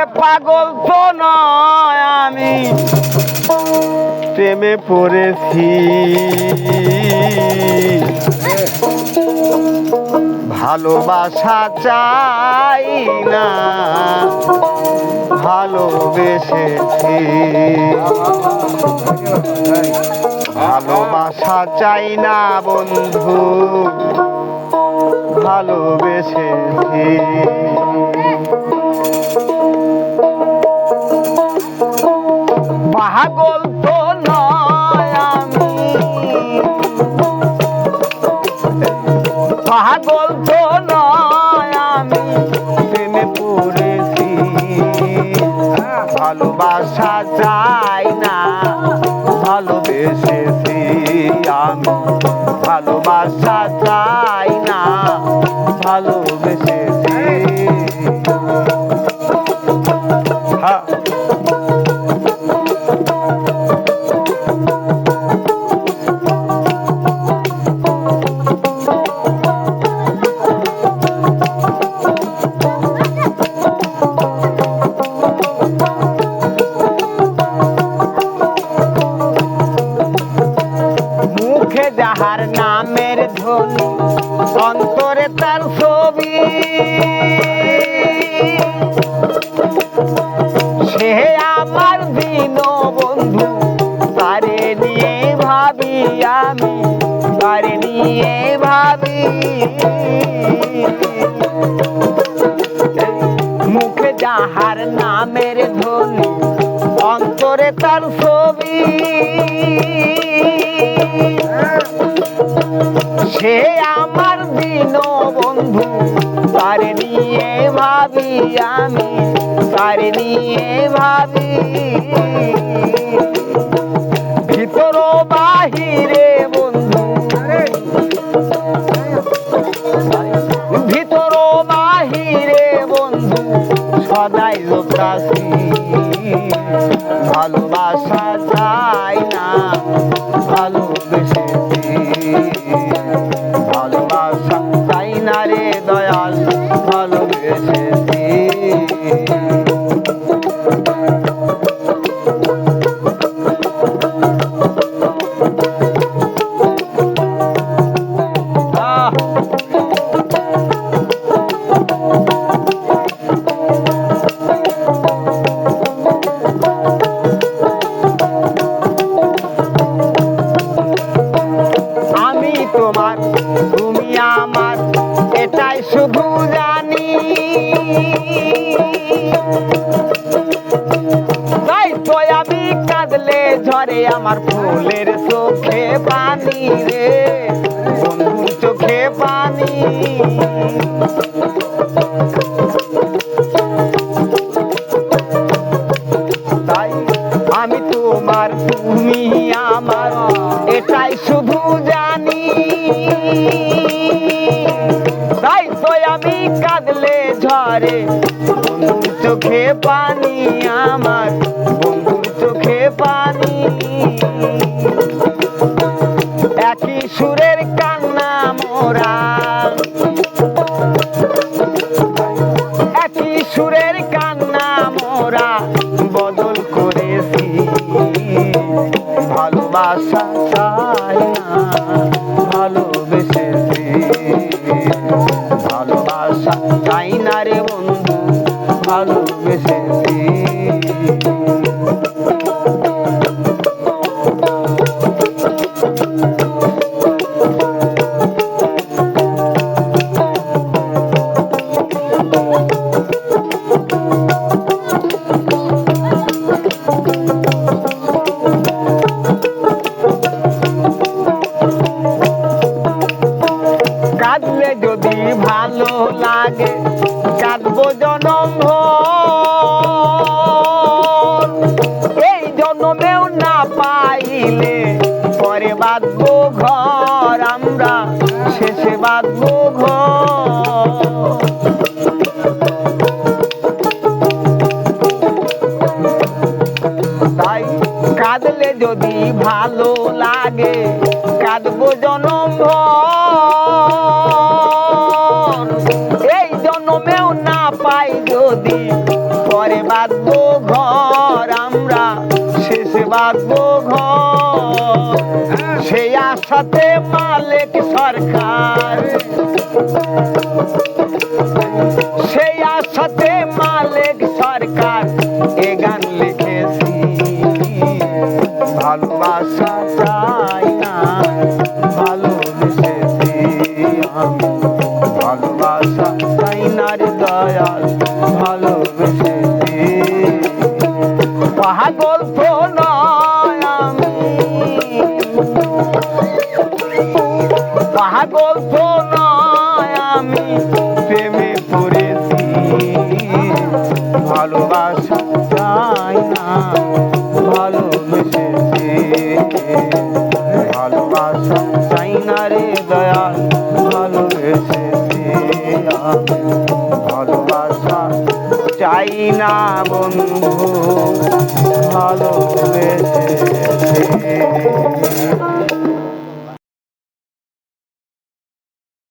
এ পাগল তো নয় আমি। প্রেমে পড়েছি। ভালোবাসা চাই না, ভালোবেসেছি। ভালোবাসা চাই না, বন্ধু। ভালোবেসেছি। পাগল তো নয় আমি। পাগল তো নয় আমি, প্রেমে পড়েছি। ভালোবাসা চাই না, ভালোবেসেছি আমি। ভালোবাসা চাই না যাহার নামের ধ্বনি অন্তরে তার ছবি। সে আমার দিন বন্ধু তারে নিয়ে ভাবি আমি তারে নিয়ে ভাবি। আমি তার নিয়ে ভাবি। ভিতর বাহিরে বন্ধু। ভিতর বাহিরে বন্ধু, সদাই লোকাসি ভালোবাসা চাই না, ভালোবেসেছি। ভালোবাসা তোমার, তুমি আমার, এটাই শুধু জানি। তাই তো আমি কাঁদলে ঝরে আমার ফুলের চোখে পানি রে বন্ধুর চোখে পানি। ঝরে বন্ধুর চোখে পানি আমার, বন্ধুর চোখে পানি। একই সুরের কান্না মোরা। একই সুরের কান্না মোরা, বদল করেছি। ভালোবাসা চাই না, ভালোবাসা কাঁদলে যদি ভালো লাগে কাঁদবো। এই না পাইলে পরে আমরা শেষে বাঁধবো ঘর যদি ভালো লাগে, কাঁদবো জনম এই জন্মেও না পাই যদি, পরে বাঁধবো ঘর, আমরা শেষে বাঁধবো ঘর। সেই আশাতে মালিক সরকার। সেই আশাতে মালিক সরকার, এ গান ভালোবাসা চাই না রে দয়াল ভালোবেসেছি পাগল তো নয় আমি। পাগল তো নয় আমি, প্রেমে পড়েছি। ভালোবাসা চাই না ভালোবেসেছি ভালোবাসা নারে দয়াল ভালোবেসেছি ভালোবাসা চাই না বন্ধু ভালোবেসেছি